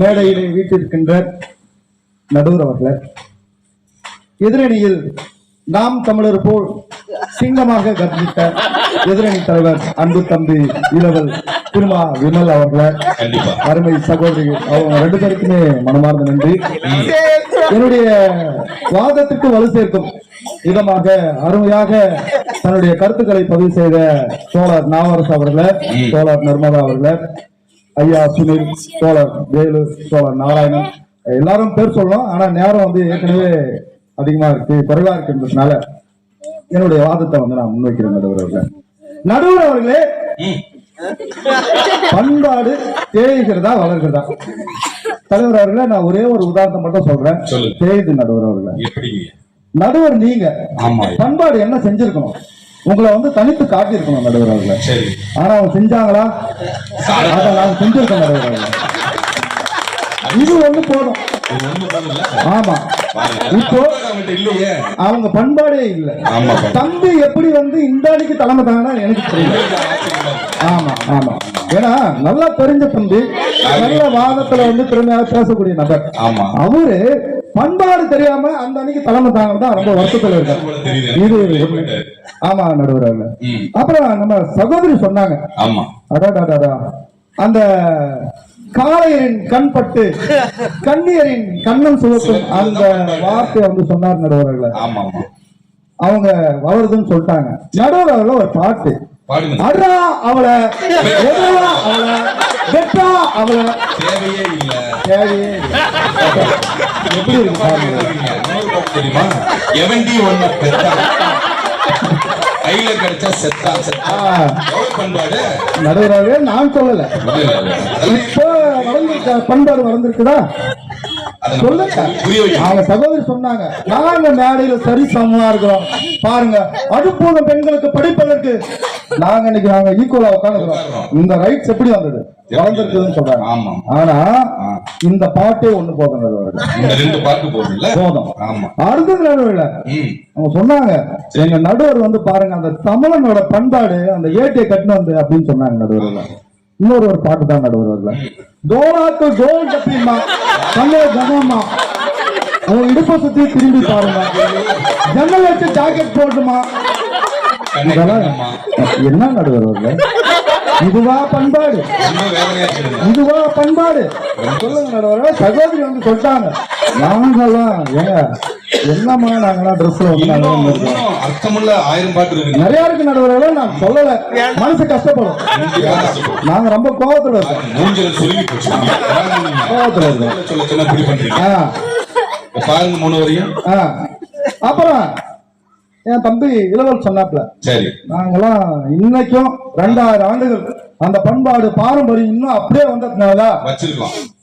மேடையிலே வீட்டிருக்கின்ற நடுவர் அவர்களே எதிரணியில் நாம் தமிழர் போல் சிங்கமாக கர்ப்பித்த எதிரணி தலைவர் அன்பு தம்பி இளவல் திருமா விமல் அவர்களே. அருமை சகோதரி அவங்க ரெண்டு பேருக்குமே மனமார்ந்த நன்றி. என்னுடைய வாதத்திற்கு வலு சேர்க்கும் விதமாக அருமையாக தன்னுடைய கருத்துக்களை பதிவு செய்த தோழர் நாவரசு அவர்கள தோழர் நர்மதா அவர்கள. ஐயா சுனில் தோழர் வேலு தோழர் நாராயணன். எல்லாரும் பேர் சொல்லலாம் ஆனா நேரம் வந்து ஏற்கனவே அதிகமா இருக்கு. குறைவா இருக்குன்றதுனால என்னுடைய வாதத்தை வந்து நான் முன்வைக்கிறேன் நடுவர் அவர்களே. நடுவர் அவர்களே. பண்பாடு தேய்கிறதா வளர்கிறதா? தலைவர் அவர்களே நான் ஒரே ஒரு உதாரணத்தை மட்டும் சொல்றேன். தேயுது நடுவர் அவர்களே. நடுவர் நீங்க. பண்பாடு என்ன செஞ்சிருக்கணும்? உங்களை வந்து தனித்து காட்டியிருக்கணும் நடுவர் அவர்களே. ஆனா அவங்க செஞ்சாங்களா? அதை நாங்க செஞ்சிருக்கோம் நடுவர் அவர்களே. இது ஒண்ணு போதும்? ஆமா. இப்போ அவங்க பண்பாடே இல்ல. தம்பி எப்படி வந்து இந்த அடிக்கு தலைமை தாங்கன்னா எனக்கு தெரியல ஆமா ஆமா. ஏன்னா நல்லா தெரிஞ்ச தம்பி நல்ல வாதத்துல வந்து திறமையாக பேசக்கூடிய நபர். அவரு பண்பாடு தெரியாம அந்த அன்னைக்கு தலைமை தாங்க தான் ரொம்ப வருத்தத்துல. ஒண்ணு. ஆமா நடுவர். அப்புறம் நம்ம சகோதரி சொன்னாங்க. ஆமா. அடாடாடாடா. அந்த காளையரின் கண் பட்டு கண்ணியரின் கண்ணம் சிவக்கும் அந்த வார்த்தை வந்து சொன்னார் நடுவர்கள அவங்க வளருதுன்னு சொல்லிட்டாங்க. நடுவர்கள ஒரு பாட்டு. அடா அவளை அவளை வெட்டா அவளை. தேவையே இல்ல. தேவையே. எப்படி இருக்கு தெரியுமா? எவன்டி ஒண்ணு பெத்தா கையில கிடைச்சா செத்தா செத்தா பண்பாடு நடுவராகவே நான் சொல்லல இப்போ வளர்ந்துருக்க பண்பாடு வளர்ந்துருக்குதா அவங்க சகோதரி சொன்னாங்க நாங்க மேடையில சரி சமமா இருக்கிறோம். பாருங்க அடுப்பூர்வ பெண்களுக்கு படிப்பதற்கு நாங்க இன்னைக்கு நாங்க ஈக்குவலா உட்காந்துக்கிறோம் இந்த ரைட்ஸ் எப்படி வந்தது? வளர்ந்துருக்குதுன்னு சொல்றாங்க. ஆமா. ஆனா. இந்த பாட்டே ஒண்ணு போதும் ரெண்டு பாட்டு போதும். ஆமா. அடுத்தது நடுவில் அவங்க சொன்னாங்க எங்க நடுவர் வந்து பாருங்க அந்த தமிழனோட பண்பாடு அந்த ஏட்டியை கட்டினு வந்து அப்படின்னு சொன்னாங்க நடுவர்ல இன்னொரு ஒரு பாட்டு தான் நடுவர்ல தோலாக்கு தோல் தப்பிமா கண்ணே கனமா உன் இடுப்பை சுத்தி திரும்பி பாருங்க. ஜன்னல் வச்சு ஜாக்கெட் போட்டுமா. என்ன நடுவர்ல இதுவா பண்பாடு. இதுவா பண்பாடு. சொல்லுங்க சகோதரி வந்து சொல்லிட்டாங்க. நாங்கெல்லாம் ஏங்க என்னம்மா நாங்கெல்லாம் ட்ரெஸ்ல வந்து அர்த்தமுள்ள ஆயிரம் பாட்டு இருக்கு. நிறைய இருக்கு நடுவர்களே நான் சொல்லல. மனசு கஷ்டப்படும். நாங்க ரொம்ப கோவத்துல. கோவத்துல இருக்கோம். பாருங்க மூணு வரையும். ஆ. அப்புறம் என் தம்பி இளவல் சொன்னாப்ல சரி. நாங்கெல்லாம் இன்னைக்கும் ரெண்டாயிரம் ஆண்டுகள் அந்த பண்பாடு பாரம்பரியம் இன்னும் அப்படியே வந்ததுனால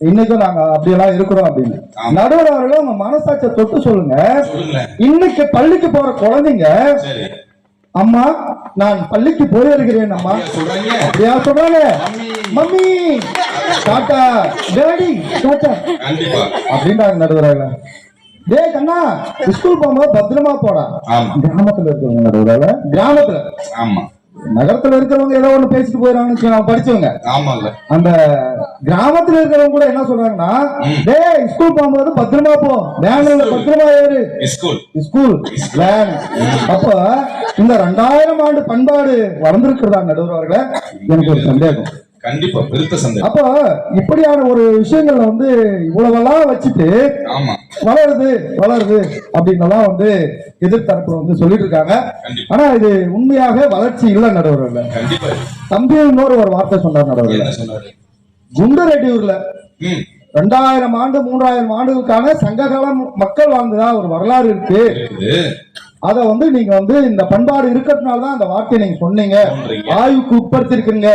இன்னைக்கும் நாங்க அப்படியெல்லாம் இருக்கிறோம் அப்படின்னு. நடுவர் அவர்களே உங்க மனசாட்சியை தொட்டு சொல்லுங்க. இன்னைக்கு பள்ளிக்கு போற குழந்தைங்க அம்மா நான் பள்ளிக்கு போயிருக்கிறேன் அம்மா. அப்படியா சொல்றாங்க? மம்மி. டாட்டா. டேடி டாட்டா கண்டிப்பா. அப்படின்றாங்க நடுவராக டேய் கண்ணா ஸ்கூல் போகும்போது பத்திரமா போடா. ஆமா. கிராமத்துல இருக்கிறவங்க நடுவராக கிராமத்துல. ஆமா. நகரத்துல இருக்கிறவங்க ஏதோ ஒண்ணு பேசிட்டு போயிடறாங்கன்னு வச்சுக்கோங்க, படிச்சவங்க. ஆமால்ல அந்த கிராமத்துல இருக்கிறவங்க கூட என்ன சொல்றாங்கன்னா. டேய் ஸ்கூல் போகும்போது பத்திரமா போ. வேன்ல பத்திரமா ஏறு. ஸ்கூல் ஸ்கூல் வேன் அப்ப இந்த ரெண்டாயிரம் ஆண்டு பண்பாடு வளர்ந்திருக்கிறதா நடுவர் அவர்களே? எனக்கு ஒரு சந்தேகம். கண்டிப்பா பெருத்த சந்தேகம். அப்ப இப்படியான ஒரு விஷயங்கள்ல வந்து இவ்வளவெல்லாம் வச்சுட்டு ஆமா. வளருது வளருது அப்படின்னலாம் வந்து எதிர்த்தரப்புல வந்து சொல்லிட்டு இருக்காங்க ஆனா இது உண்மையாக வளர்ச்சி இல்ல நடுவர்கள கண்டிப்பா. தம்பி இன்னொரு ஒரு வார்த்தை சொன்னார் நடுவர்கள குண்டரெட்டியூர்ல ரெண்டாயிரம் ஆண்டு மூன்றாயிரம் ஆண்டுகளுக்கான சங்ககால மக்கள் வாழ்ந்ததா ஒரு வரலாறு இருக்கு. அத வந்து நீங்க வந்து இந்த பண்பாடு இருக்கிறதுனால தான் அந்த வார்த்தையை நீங்க சொன்னீங்க. ஆய்வுக்கு உட்படுத்திருக்கீங்க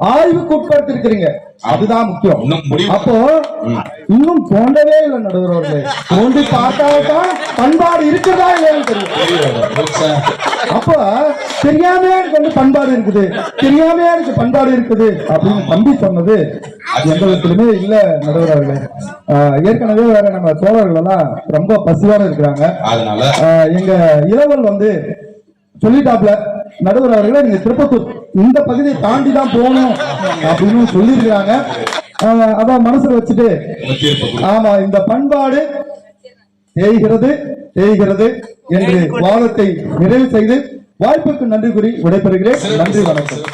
ஆய்வுக்கு உட்படுத்திருக்கிறீங்க அதுதான் முக்கியம். அப்போ இன்னும் தோண்டவே இல்லை நடுவர்களே தோண்டி பார்த்தால்தான் பண்பாடு இருக்கிறதா இல்லையான்னு தெரியும். அப்ப தெரியாமையே எனக்கு வந்து பண்பாடு இருக்குது. தெரியாமையே எனக்கு பண்பாடு இருக்குது அப்படின்னு தம்பி சொன்னது எந்த விதத்திலுமே இல்ல நடுவர்களே ஏற்கனவே வேற நம்ம தோழர்கள் எல்லாம் ரொம்ப பசியோட இருக்கிறாங்க. எங்க இளவல் வந்து சொல்லிட்டாப்ல நடுவர் அவர்களை நீங்க திருப்பத்தூர் இந்த பகுதியை தாண்டி தான் போகணும் அப்படின்னு சொல்லியிருக்கிறாங்க. ஆஹ், அதான் மனசுல வச்சுட்டு ஆமா இந்த பண்பாடு தேய்கிறது தேய்கிறது என்று வாதத்தை நிறைவு செய்து வாய்ப்புக்கு நன்றி கூறி விடைபெறுகிறேன். நன்றி வணக்கம்.